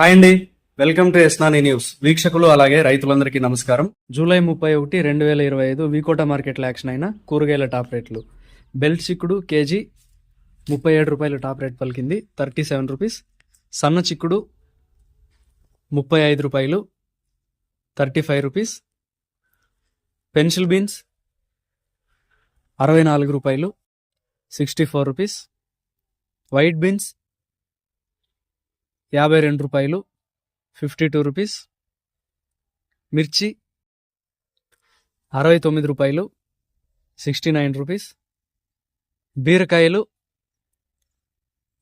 Hi అండి. Welcome to ఎస్నాని news. వీక్షకులు అలాగే రైతులందరికీ నమస్కారం. జూలై ముప్పై ఒకటి రెండు వేల ఇరవై ఐదు వీకోట మార్కెట్లో యాక్షన్ అయిన కూరగాయల టాప్ రేట్లు. బెల్ట్ చిక్కుడు కేజీ ముప్పై ఏడు రూపాయలు టాప్ రేట్ పలికింది. Thirty seven rupees. సన్న చిక్కుడు ముప్పై ఐదు రూపాయలు thirty five rupees. Pencil beans అరవై నాలుగు రూపాయలు sixty four rupees. White beans యాభై రెండు రూపాయలు ఫిఫ్టీ టూ రూపీస్. మిర్చి అరవై తొమ్మిది రూపాయలు సిక్స్టీ నైన్ రూపీస్. బీరకాయలు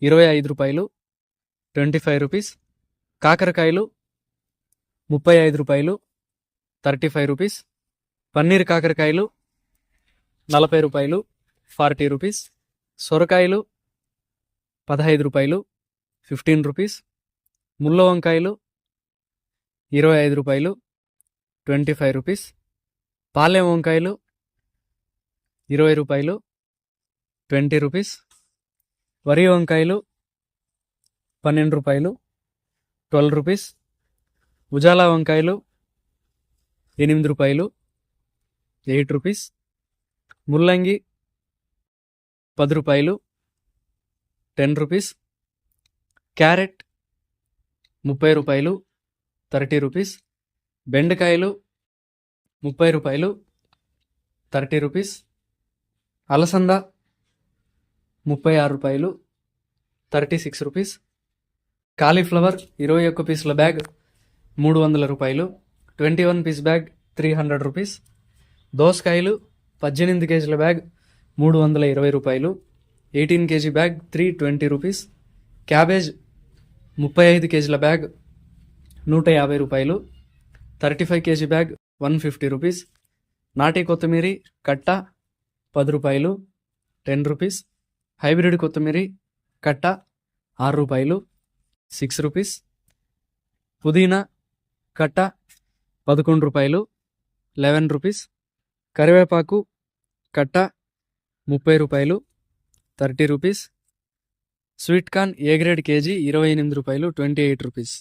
ఇరవై ఐదు రూపాయలు ట్వంటీ ఫైవ్ రూపీస్. కాకరకాయలు ముప్పై ఐదు రూపాయలు థర్టీ ఫైవ్ రూపీస్. పన్నీర్ కాకరకాయలు నలభై రూపాయలు ఫార్టీ రూపీస్. సొరకాయలు పదహైదు రూపాయలు ఫిఫ్టీన్ రూపీస్. ముళ్ళ వంకాయలు ఇరవై ఐదు రూపాయలు ట్వంటీ ఫైవ్ రూపీస్. పాలెం వంకాయలు ఇరవై రూపాయలు ట్వంటీ రూపీస్. వరి వంకాయలు పన్నెండు రూపాయలు ట్వెల్వ్ రూపీస్. ఉజాలా వంకాయలు ఎనిమిది రూపాయలు ఎయిట్ రూపీస్. ముల్లంగి పది రూపాయలు టెన్ రూపీస్. క్యారెట్ ముప్పై రూపాయలు థర్టీ రూపీస్. బెండకాయలు ముప్పై రూపాయలు థర్టీ రూపీస్. అలసంద ముప్పై ఆరు రూపాయలు థర్టీ సిక్స్ రూపీస్. కాలీఫ్లవర్ ఇరవై ఒక్క పీసుల బ్యాగ్ మూడు వందల రూపాయలు. Twenty one piece bag three hundred rupees. దోసకాయలు పద్దెనిమిది కేజీల బ్యాగ్ మూడు వందల ఇరవై రూపాయలు. Eighteen KG bag three twenty rupees. Cabbage ముప్పై ఐదు కేజీల బ్యాగ్ నూట యాభై రూపాయలు. Thirty five KG bag one fifty rupees. నాటి కొత్తిమీరి కట్ట పది రూపాయలు. Ten rupees. హైబ్రిడ్ కొత్తిమీరి కట్ట ఆరు రూపాయలు. Six rupees. పుదీనా కట్ట పదకొండు రూపాయలు. Eleven rupees. కరివేపాకు కట్ట ముప్పై రూపాయలు. Thirty rupees. Sweet corn A grade KG? ఇరవై ఎనిమిది రూపాయలు ట్వంటీ ఎయిట్ రూపీస్.